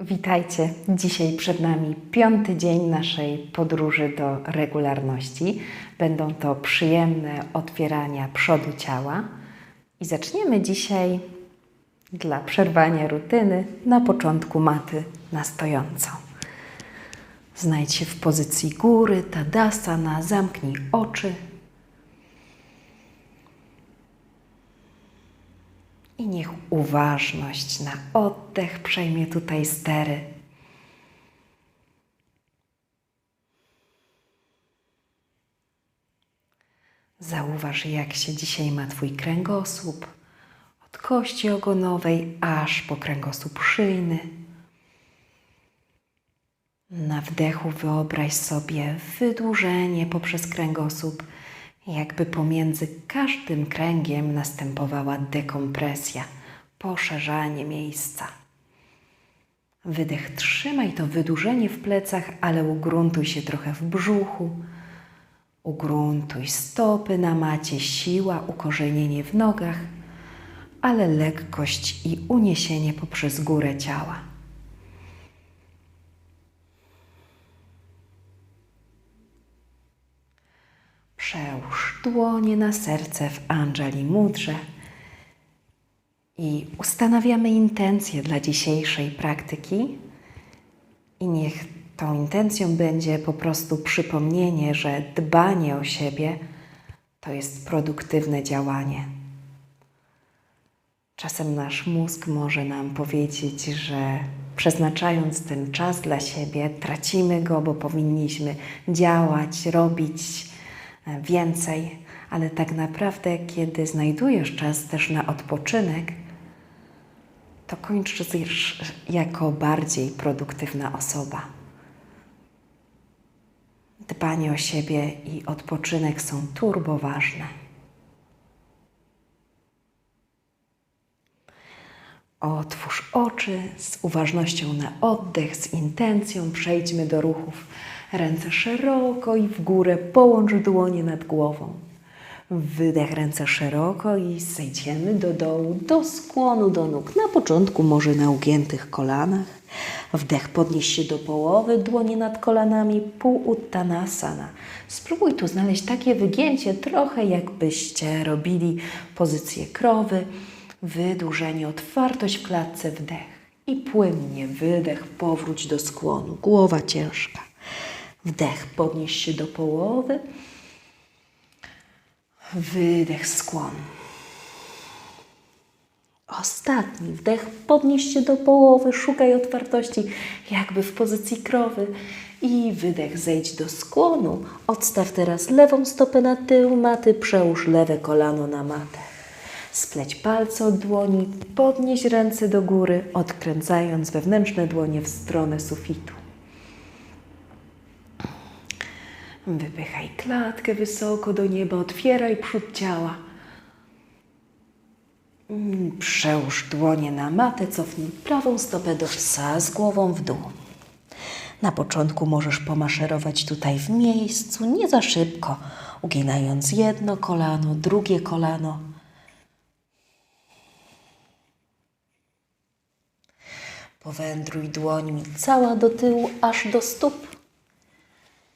Witajcie. Dzisiaj przed nami piąty dzień naszej podróży do regularności. Będą to przyjemne otwierania przodu ciała. I zaczniemy dzisiaj dla przerwania rutyny na początku maty na stojąco. Znajdź się w pozycji góry, tadasana, zamknij oczy. I niech uważność na oddech przejmie tutaj stery. Zauważ, jak się dzisiaj ma Twój kręgosłup, od kości ogonowej aż po kręgosłup szyjny. Na wdechu wyobraź sobie wydłużenie poprzez kręgosłup, jakby pomiędzy każdym kręgiem następowała dekompresja, poszerzanie miejsca. Wydech trzymaj to wydłużenie w plecach, ale ugruntuj się trochę w brzuchu. Ugruntuj stopy na macie, siła, ukorzenienie w nogach, ale lekkość i uniesienie poprzez górę ciała. Przełóż dłonie na serce w Anjali Mudrze i ustanawiamy intencję dla dzisiejszej praktyki. I niech tą intencją będzie po prostu przypomnienie, że dbanie o siebie to jest produktywne działanie. Czasem nasz mózg może nam powiedzieć, że przeznaczając ten czas dla siebie, tracimy go, bo powinniśmy działać, robić więcej, ale tak naprawdę, kiedy znajdujesz czas też na odpoczynek, to kończysz jako bardziej produktywna osoba. Dbanie o siebie i odpoczynek są turbo ważne. Otwórz oczy z uważnością na oddech, z intencją. Przejdźmy do ruchów. Ręce szeroko i w górę, połącz dłonie nad głową. Wydech ręce szeroko i zejdziemy do dołu, do skłonu do nóg. Na początku może na ugiętych kolanach. Wdech podnieś się do połowy, dłonie nad kolanami, pół uttanasana. Spróbuj tu znaleźć takie wygięcie, trochę jakbyście robili pozycję krowy. Wydłużenie, otwartość w klatce, wdech. I płynnie wydech, powróć do skłonu. Głowa ciężka. Wdech, podnieś się do połowy. Wydech, skłon. Ostatni wdech, podnieś się do połowy, szukaj otwartości, jakby w pozycji krowy. I wydech, zejdź do skłonu. Odstaw teraz lewą stopę na tył maty, przełóż lewe kolano na matę. Spleć palce od dłoni, podnieś ręce do góry, odkręcając wewnętrzne dłonie w stronę sufitu. Wypychaj klatkę wysoko do nieba, otwieraj przód ciała. Mm, Przełóż dłonie na matę, cofnij prawą stopę do psa z głową w dół. Na początku możesz pomaszerować tutaj w miejscu, nie za szybko, uginając jedno kolano, drugie kolano. Powędruj dłońmi cała do tyłu, aż do stóp.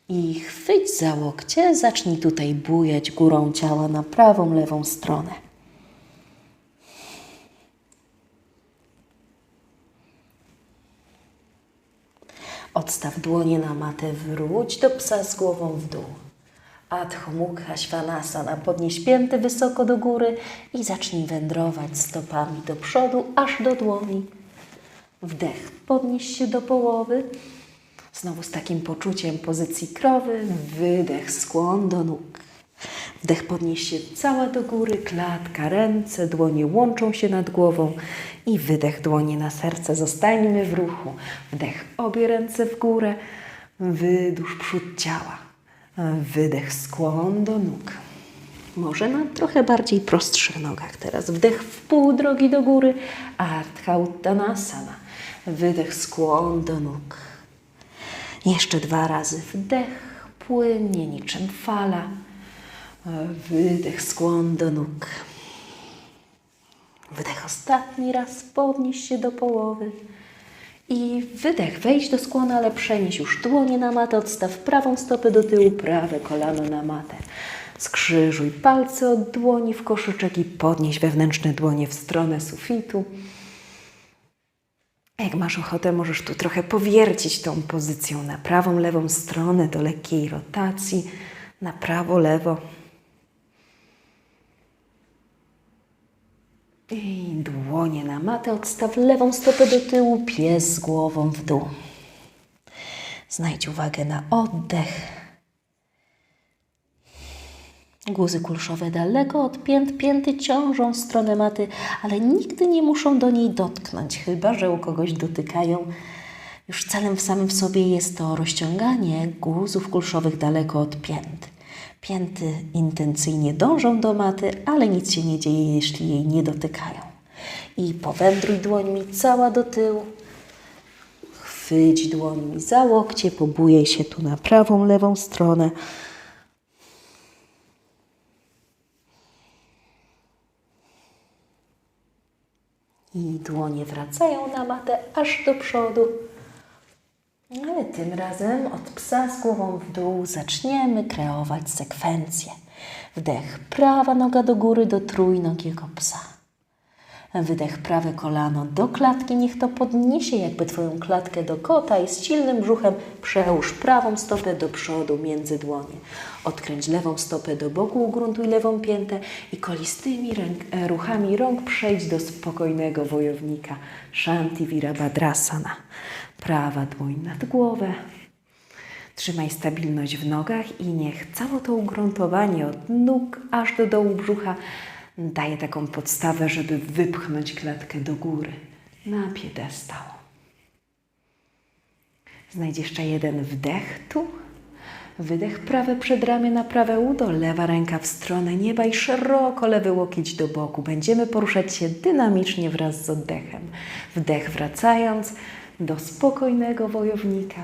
I chwyć za łokcie, zacznij tutaj bujać górą ciała na prawą, lewą stronę. Odstaw dłonie na matę, wróć do psa z głową w dół. Adho Mukha Svanasana. Podnieś pięty wysoko do góry i zacznij wędrować stopami do przodu, aż do dłoni. Wdech, podnieś się do połowy. Znowu z takim poczuciem pozycji krowy. Wydech, skłon do nóg. Wdech, podnieś się cała do góry, klatka, ręce, dłonie łączą się nad głową i wydech, dłonie na serce. Zostańmy w ruchu. Wdech, obie ręce w górę. Wydłuż przód ciała. Wydech, skłon do nóg. Może na trochę bardziej prostszych nogach teraz. Wdech w pół drogi do góry. Ardha Uttanasana. Wydech, skłon do nóg. Jeszcze dwa razy wdech, płynnie niczym fala. Wydech, skłon do nóg. Wydech ostatni raz, podnieś się do połowy. I wydech, wejdź do skłona, ale przenieś już dłonie na matę, odstaw prawą stopę do tyłu, prawe kolano na matę. Skrzyżuj palce od dłoni w koszyczek i podnieś wewnętrzne dłonie w stronę sufitu. Jak masz ochotę, możesz tu trochę powiercić tą pozycją na prawą, lewą stronę do lekkiej rotacji, na prawo, lewo. I dłonie na matę, odstaw lewą stopę do tyłu, pies głową w dół. Znajdź uwagę na oddech. Guzy kulszowe daleko od pięt, pięty ciążą w stronę maty, ale nigdy nie muszą do niej dotknąć, chyba że u kogoś dotykają. Już celem w samym w sobie jest to rozciąganie guzów kulszowych daleko od pięt. Pięty intencyjnie dążą do maty, ale nic się nie dzieje, jeśli jej nie dotykają. I powędruj dłońmi cała do tyłu. Chwyć dłońmi za łokcie, pobujaj się tu na prawą, lewą stronę. I dłonie wracają na matę aż do przodu. Ale tym razem od psa z głową w dół zaczniemy kreować sekwencję. Wdech, prawa noga do góry do trójnogiego psa. Wydech, prawe kolano do klatki, niech to podniesie jakby Twoją klatkę do kota i z silnym brzuchem przełóż prawą stopę do przodu między dłonie. Odkręć lewą stopę do boku, ugruntuj lewą piętę i kolistymi ręk, e, ruchami rąk przejdź do spokojnego wojownika. Shanti Virabhadrasana. Prawa dłoń nad głowę. Trzymaj stabilność w nogach i niech całe to ugruntowanie od nóg aż do dołu brzucha daje taką podstawę, żeby wypchnąć klatkę do góry na piedestał. Znajdź jeszcze jeden wdech tu. Wydech prawe przedramię na prawe udo, lewa ręka w stronę nieba i szeroko lewy łokieć do boku. Będziemy poruszać się dynamicznie wraz z oddechem. Wdech wracając do spokojnego wojownika.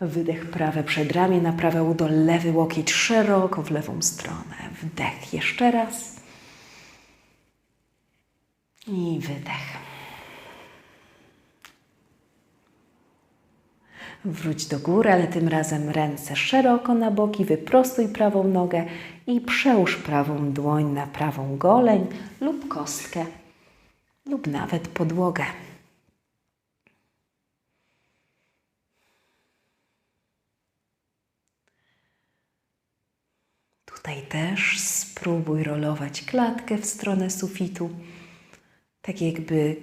Wydech prawe przedramię na prawe udo, lewy łokieć szeroko w lewą stronę. Wdech jeszcze raz. I wydech. Wróć do góry, ale tym razem ręce szeroko na boki, wyprostuj prawą nogę i przełóż prawą dłoń na prawą goleń lub kostkę, lub nawet podłogę. Tutaj też spróbuj rolować klatkę w stronę sufitu tak jakby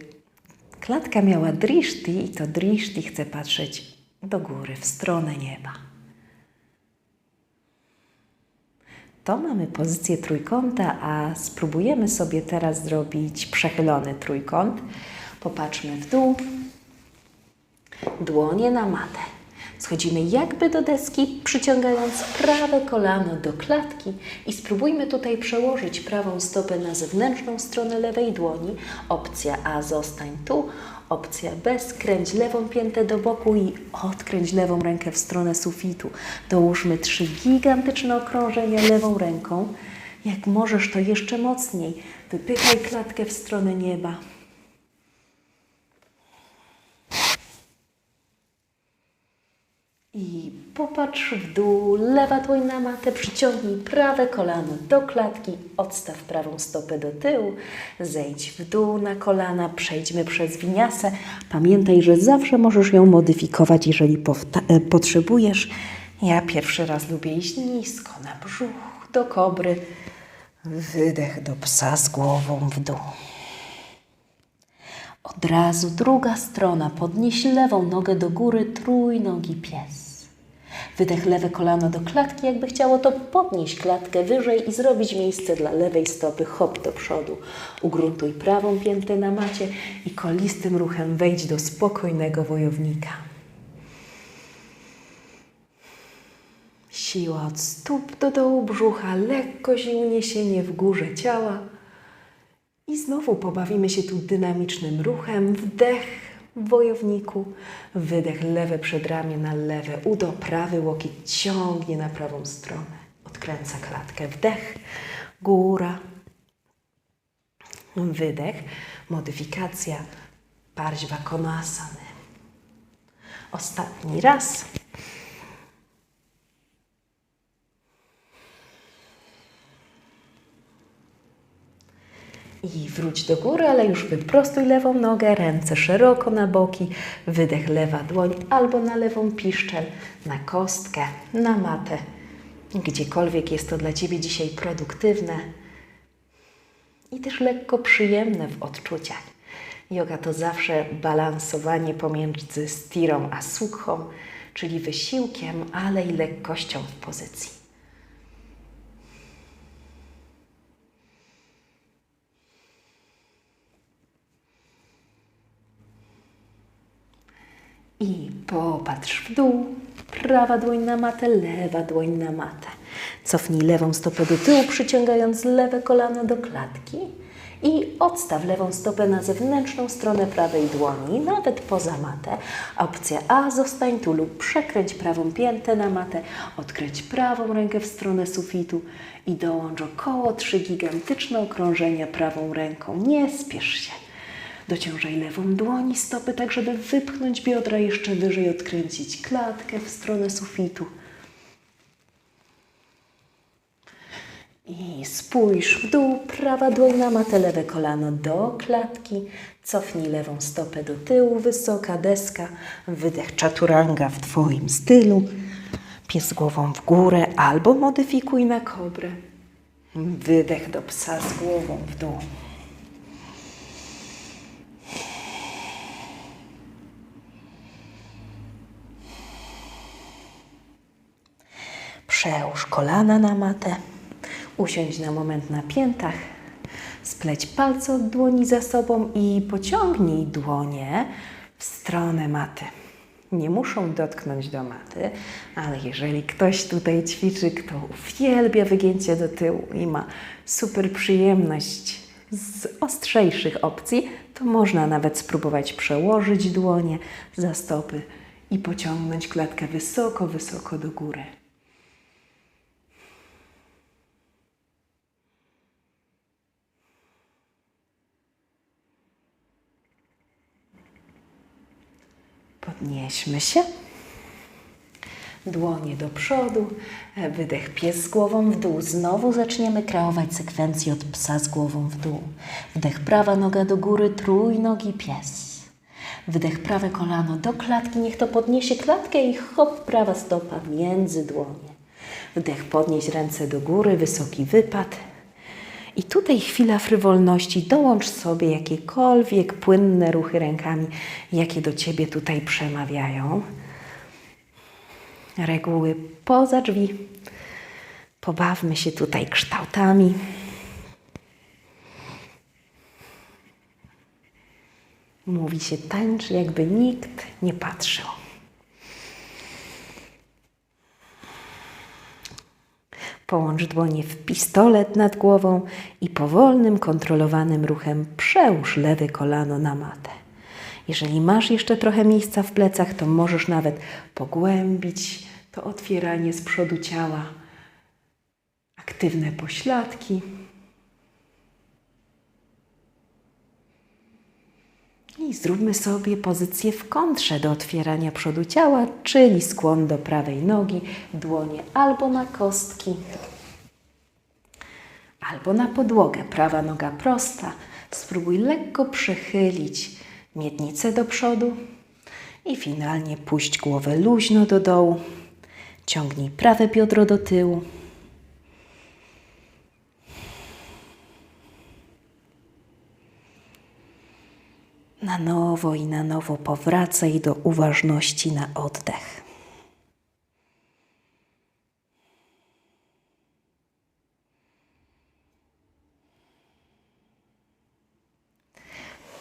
klatka miała drishti i to drishti chce patrzeć do góry, w stronę nieba. To mamy pozycję trójkąta, a spróbujemy sobie teraz zrobić przechylony trójkąt. Popatrzmy w dół, dłonie na matę. Schodzimy jakby do deski, przyciągając prawe kolano do klatki i spróbujmy tutaj przełożyć prawą stopę na zewnętrzną stronę lewej dłoni. Opcja A zostań tu, opcja B skręć lewą piętę do boku i odkręć lewą rękę w stronę sufitu. Dołóżmy trzy gigantyczne okrążenia lewą ręką. Jak możesz, to jeszcze mocniej. Wypychaj klatkę w stronę nieba. I popatrz w dół, lewa dłoń na matę, przyciągnij prawe kolano do klatki, odstaw prawą stopę do tyłu, zejdź w dół na kolana, przejdźmy przez winiasę. Pamiętaj, że zawsze możesz ją modyfikować, jeżeli e, potrzebujesz. Ja pierwszy raz lubię iść nisko, na brzuch, do kobry, wydech do psa z głową w dół. Od razu druga strona. Podnieś lewą nogę do góry, trójnogi pies. Wydech lewe kolano do klatki, jakby chciało to podnieść klatkę wyżej i zrobić miejsce dla lewej stopy. Hop do przodu. Ugruntuj prawą piętę na macie i kolistym ruchem wejdź do spokojnego wojownika. Siła od stóp do dołu brzucha, lekkość i uniesienie w górze ciała. I znowu pobawimy się tu dynamicznym ruchem. Wdech w wojowniku, wydech lewe przedramię na lewe udo, prawy łokieć ciągnie na prawą stronę. Odkręca klatkę. Wdech, góra, wydech, modyfikacja Parźwa Konasany. Ostatni raz. I wróć do góry, ale już wyprostuj lewą nogę, ręce szeroko na boki, wydech lewa dłoń albo na lewą piszczel, na kostkę, na matę. Gdziekolwiek jest to dla Ciebie dzisiaj produktywne i też lekko przyjemne w odczuciach. Yoga to zawsze balansowanie pomiędzy stirą a sukhą, czyli wysiłkiem, ale i lekkością w pozycji. I popatrz w dół. Prawa dłoń na matę, lewa dłoń na matę. Cofnij lewą stopę do tyłu, przyciągając lewe kolano do klatki. I odstaw lewą stopę na zewnętrzną stronę prawej dłoni, nawet poza matę. Opcja A, zostań tu lub przekręć prawą piętę na matę, odkręć prawą rękę w stronę sufitu i dołącz około trzy gigantyczne okrążenia prawą ręką. Nie spiesz się. Dociążaj lewą dłoń i stopy, tak żeby wypchnąć biodra jeszcze wyżej, odkręcić klatkę w stronę sufitu. I spójrz w dół, prawa dłoń na matę, lewe kolano do klatki. Cofnij lewą stopę do tyłu, wysoka deska. Wydech chaturanga w Twoim stylu. Pies głową w górę albo modyfikuj na kobrę. Wydech do psa z głową w dół. Przełóż kolana na matę, usiądź na moment na piętach, spleć palce od dłoni za sobą i pociągnij dłonie w stronę maty. Nie muszą dotknąć do maty, ale jeżeli ktoś tutaj ćwiczy, kto uwielbia wygięcie do tyłu i ma super przyjemność z ostrzejszych opcji, to można nawet spróbować przełożyć dłonie za stopy i pociągnąć klatkę wysoko, wysoko do góry. Podnieśmy się. Dłonie do przodu, wydech pies z głową w dół. Znowu zaczniemy kreować sekwencję od psa z głową w dół. Wdech prawa noga do góry, trójnogi pies. Wydech prawe kolano do klatki, niech to podniesie klatkę i hop, prawa stopa między dłonie. Wdech podnieś ręce do góry, wysoki wypad. I tutaj chwila frywolności. Dołącz sobie jakiekolwiek płynne ruchy rękami, jakie do ciebie tutaj przemawiają. Reguły poza drzwi. Pobawmy się tutaj kształtami. Mówi się tańcz, jakby nikt nie patrzył. Połącz dłonie w pistolet nad głową i powolnym, kontrolowanym ruchem przełóż lewe kolano na matę. Jeżeli masz jeszcze trochę miejsca w plecach, to możesz nawet pogłębić to otwieranie z przodu ciała. Aktywne pośladki. I zróbmy sobie pozycję w kontrze do otwierania przodu ciała, czyli skłon do prawej nogi, dłonie albo na kostki, albo na podłogę. Prawa noga prosta. Spróbuj lekko przechylić miednicę do przodu i finalnie puść głowę luźno do dołu. Ciągnij prawe biodro do tyłu. Na nowo i na nowo powracaj do uważności na oddech.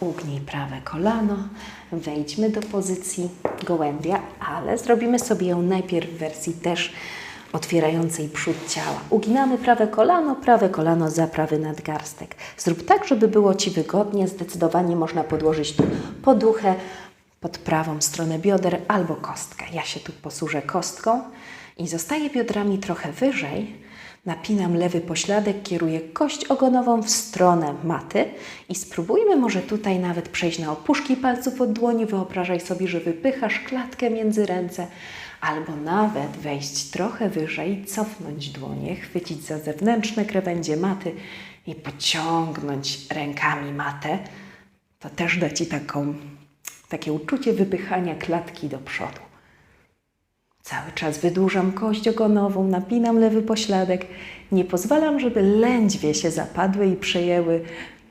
Ugnij prawe kolano, wejdźmy do pozycji gołębia, ale zrobimy sobie ją najpierw w wersji też otwierającej przód ciała. Uginamy prawe kolano, prawe kolano za prawy nadgarstek. Zrób tak, żeby było Ci wygodnie. Zdecydowanie można podłożyć tu poduchę pod prawą stronę bioder albo kostkę. Ja się tu posłużę kostką i zostaję biodrami trochę wyżej. Napinam lewy pośladek, kieruję kość ogonową w stronę maty i spróbujmy może tutaj nawet przejść na opuszki palców od dłoni. Wyobrażaj sobie, że wypychasz klatkę między ręce, albo nawet wejść trochę wyżej, cofnąć dłonie, chwycić za zewnętrzne krawędzie maty i pociągnąć rękami matę. To też da Ci taką, takie uczucie wypychania klatki do przodu. Cały czas wydłużam kość ogonową, napinam lewy pośladek. Nie pozwalam, żeby lędźwie się zapadły i przejęły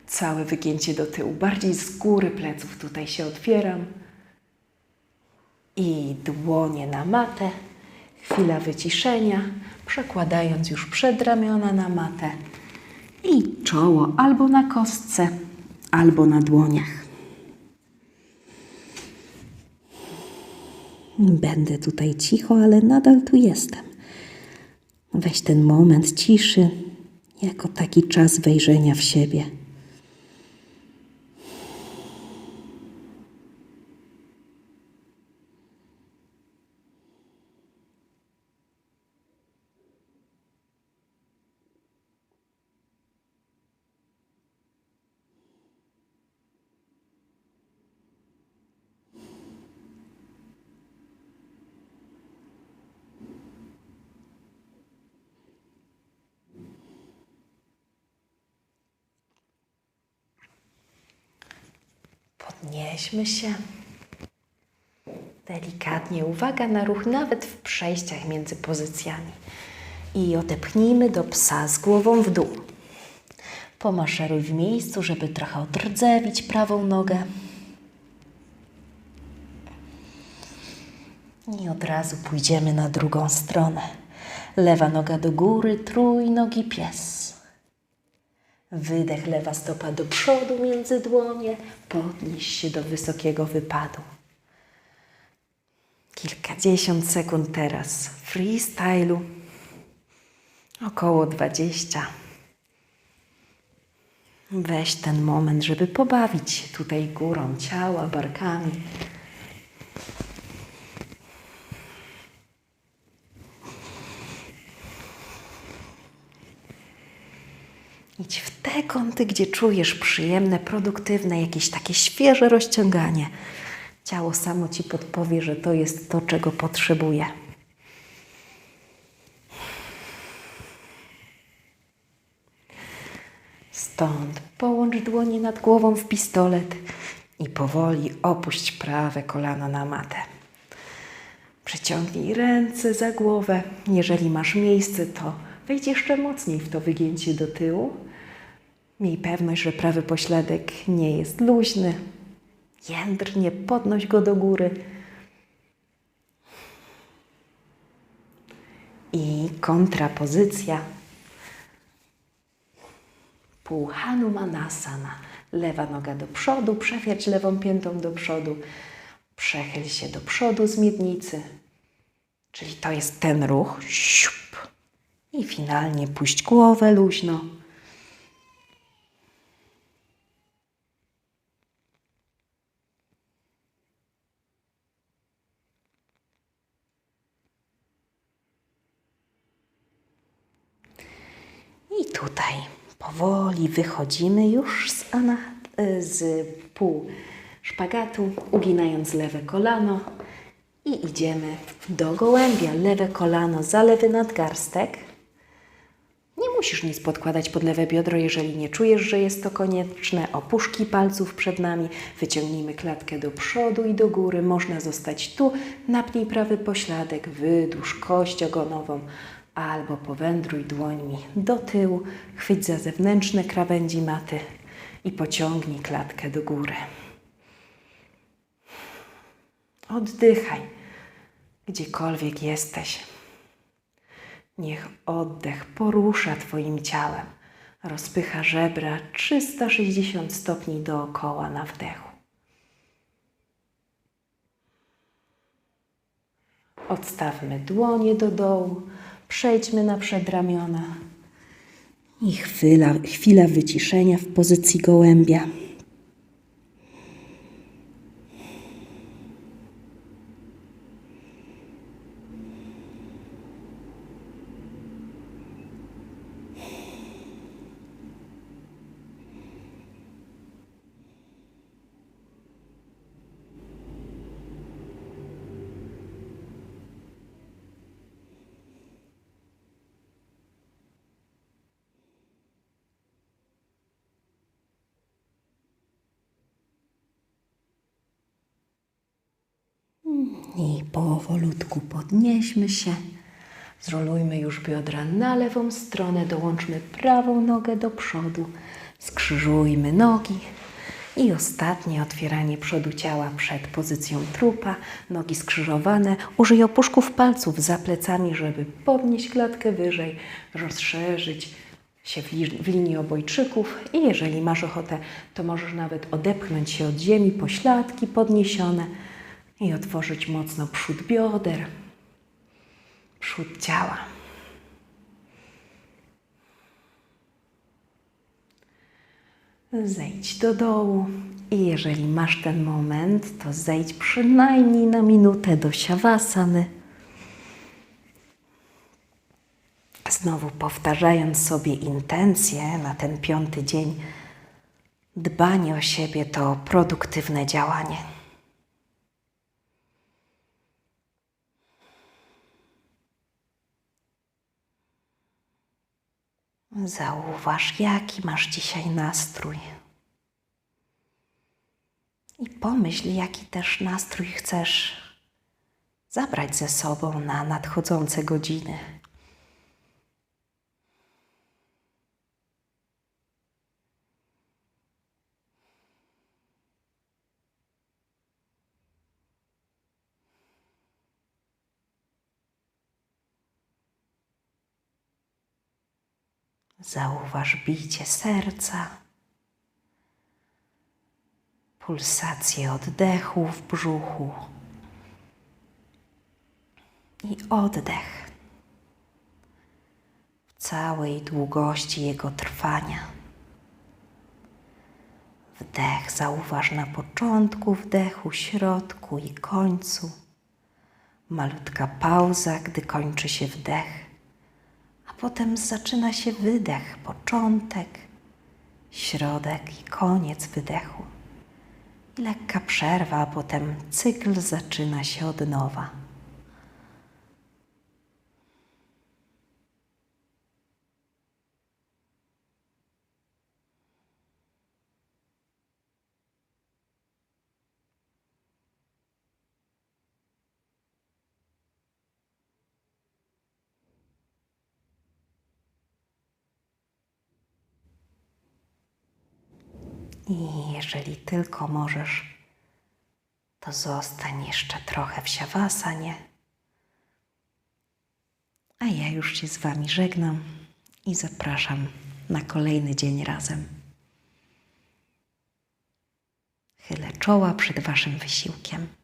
całe wygięcie do tyłu. Bardziej z góry pleców tutaj się otwieram. I dłonie na matę. Chwila wyciszenia, przekładając już przedramiona na matę. I czoło albo na kostce, albo na dłoniach. Będę tutaj cicho, ale nadal tu jestem. Weź ten moment ciszy jako taki czas wejrzenia w siebie. Podnieśmy się. Delikatnie, uwaga na ruch nawet w przejściach między pozycjami. I odepchnijmy do psa z głową w dół. Pomaszeruj w miejscu, żeby trochę odrdzewić prawą nogę. I od razu pójdziemy na drugą stronę. Lewa noga do góry, trójnogi pies. Wydech, lewa stopa do przodu między dłonie. Podnieś się do wysokiego wypadu. Kilkadziesiąt sekund teraz freestylu. Około dwadzieścia. Weź ten moment, żeby pobawić się tutaj górą ciała, barkami. Idź w te kąty, gdzie czujesz przyjemne, produktywne, jakieś takie świeże rozciąganie. Ciało samo ci podpowie, że to jest to, czego potrzebuje. Stąd połącz dłonie nad głową w pistolet i powoli opuść prawe kolano na matę. Przeciągnij ręce za głowę. Jeżeli masz miejsce, to wejdź jeszcze mocniej w to wygięcie do tyłu. Miej pewność, że prawy pośladek nie jest luźny. Jędrnie podnoś go do góry. I kontrapozycja. Pół Hanumanasana. Lewa noga do przodu, przewierć lewą piętą do przodu. Przechyl się do przodu z miednicy. Czyli to jest ten ruch. Siup. I finalnie puść głowę luźno. I tutaj powoli wychodzimy już z, ana, y, z pół szpagatu, uginając lewe kolano i idziemy do gołębia. Lewe kolano za lewy nadgarstek. Nie musisz nic podkładać pod lewe biodro, jeżeli nie czujesz, że jest to konieczne. Opuszki palców przed nami. Wyciągnijmy klatkę do przodu i do góry. Można zostać tu. Napnij prawy pośladek, wydłuż kość ogonową albo powędruj dłońmi do tyłu, chwyć za zewnętrzne krawędzi maty i pociągnij klatkę do góry. Oddychaj, gdziekolwiek jesteś. Niech oddech porusza Twoim ciałem, rozpycha żebra 360 stopni dookoła na wdechu. Odstawmy dłonie do dołu, Przejdźmy na przedramiona. I chwila, chwila wyciszenia w pozycji gołębia. I powolutku podnieśmy się. Zrolujmy już biodra na lewą stronę, dołączmy prawą nogę do przodu, skrzyżujmy nogi. I ostatnie otwieranie przodu ciała przed pozycją trupa, nogi skrzyżowane. Użyj opuszków palców za plecami, żeby podnieść klatkę wyżej, rozszerzyć się w, li- w linii obojczyków. I jeżeli masz ochotę, to możesz nawet odepchnąć się od ziemi, pośladki podniesione i otworzyć mocno przód bioder, przód ciała. Zejdź do dołu i jeżeli masz ten moment, to zejdź przynajmniej na minutę do siawasany. Znowu powtarzając sobie intencje na ten piąty dzień, dbanie o siebie to produktywne działanie. Zauważ, jaki masz dzisiaj nastrój. I pomyśl, jaki też nastrój chcesz zabrać ze sobą na nadchodzące godziny. Zauważ bicie serca, pulsację oddechu w brzuchu i oddech w całej długości jego trwania. Wdech zauważ na początku wdechu, środku i końcu. Malutka pauza, gdy kończy się wdech potem zaczyna się wydech, początek, środek i koniec wydechu. Lekka przerwa, a potem cykl zaczyna się od nowa. I jeżeli tylko możesz, to zostań jeszcze trochę w siawasanie. A ja już się z Wami żegnam i zapraszam na kolejny dzień razem. Chylę czoła przed Waszym wysiłkiem.